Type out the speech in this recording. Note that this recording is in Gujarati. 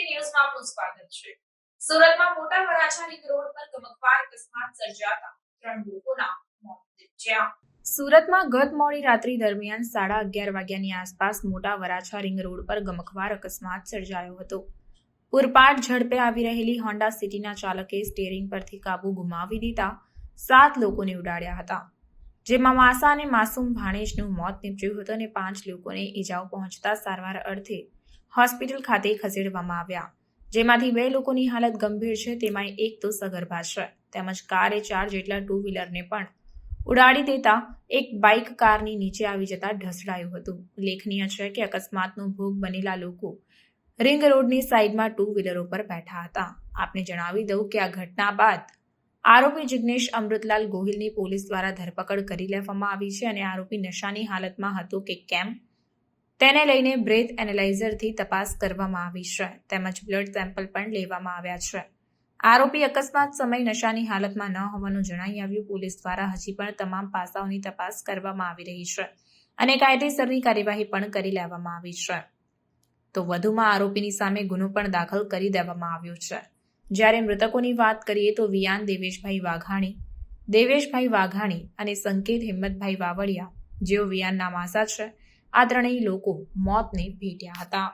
આપનું સ્વાગત છે. સુરતમાં મોટા વરાછા રોડ પર ગમકવાર અકસ્માત સર્જાતા ત્રણ લોકોના મોત નિપજ્યા. સુરતમાં ગત મોડી રાત્રિ દરમિયાન સાડા અગિયાર વાગ્યાની આસપાસ મોટા વરાછા રિંગ રોડ પર ગમખવાર અકસ્માત સર્જાયો હતો. પૂરપાટ ઝડપે આવી રહેલી હોન્ડા સિટીના ચાલકે સ્ટેરિંગ પરથી કાબુ ગુમાવી દીધા સાત લોકોને ઉડાડ્યા હતા, જેમાં માસા અને માસૂમ ભાણેજનું મોત નીપજ્યું હતું અને પાંચ લોકોને ઈજાઓ પહોંચતા સારવાર અર્થે હોસ્પિટલ ખાતે ખસેડવામાં આવ્યા. જેમાંથી બે લોકોની હાલત ગંભીર છે તેમાં એક તો સગર્ભા છે. તેમજ કારે ચાર જેટલા ટુ વ્હીલરને પણ ઉડાડી દેતા એક બાઇક કારની નીચે આવી જતા ઢસડાયું હતું. ઉલ્લેખનીય છે કે અકસ્માતનો ભોગ બનેલા લોકો રિંગ રોડની સાઈડમાં ટુ વ્હીલરો પર બેઠા હતા. આપને જણાવી દઉં કે આ ઘટના બાદ આરોપી જિગ્નેશ અમૃતલાલ ગોહિલની પોલીસ દ્વારા ધરપકડ કરી લેવામાં આવી છે અને આરોપી નશાની હાલતમાં હતો કે કેમ? તેને લઈને બ્રેથ એનાલાઇઝરથી તપાસ કરવામાં આવી છે. તેમજ બ્લડ સેમ્પલ પણ લેવામાં આવ્યા છે. આરોપી અકસ્માત સમય નશાની હાલતમાં ન હોવાનું જણાઈ આવ્યું. પોલીસ દ્વારા હજી પણ તમામ પાસાઓની તપાસ કરવામાં આવી રહી છે અને કાયદેસરની કાર્યવાહી પણ કરી લેવામાં આવી છે. તો વધુમાં આરોપીની સામે ગુનો પણ દાખલ કરી દેવામાં આવ્યો છે. જ્યારે મૃતકોની વાત કરીએ તો વિયાન દેવેશભાઈ વાઘાણી દેવેશભાઈ વાઘાણી અને સંકેત હિંમતભાઈ વાવડિયા જેઓ વિયાનના માસા છે આ ત્રણેય લોકો મોતને ભેટ્યા હતા.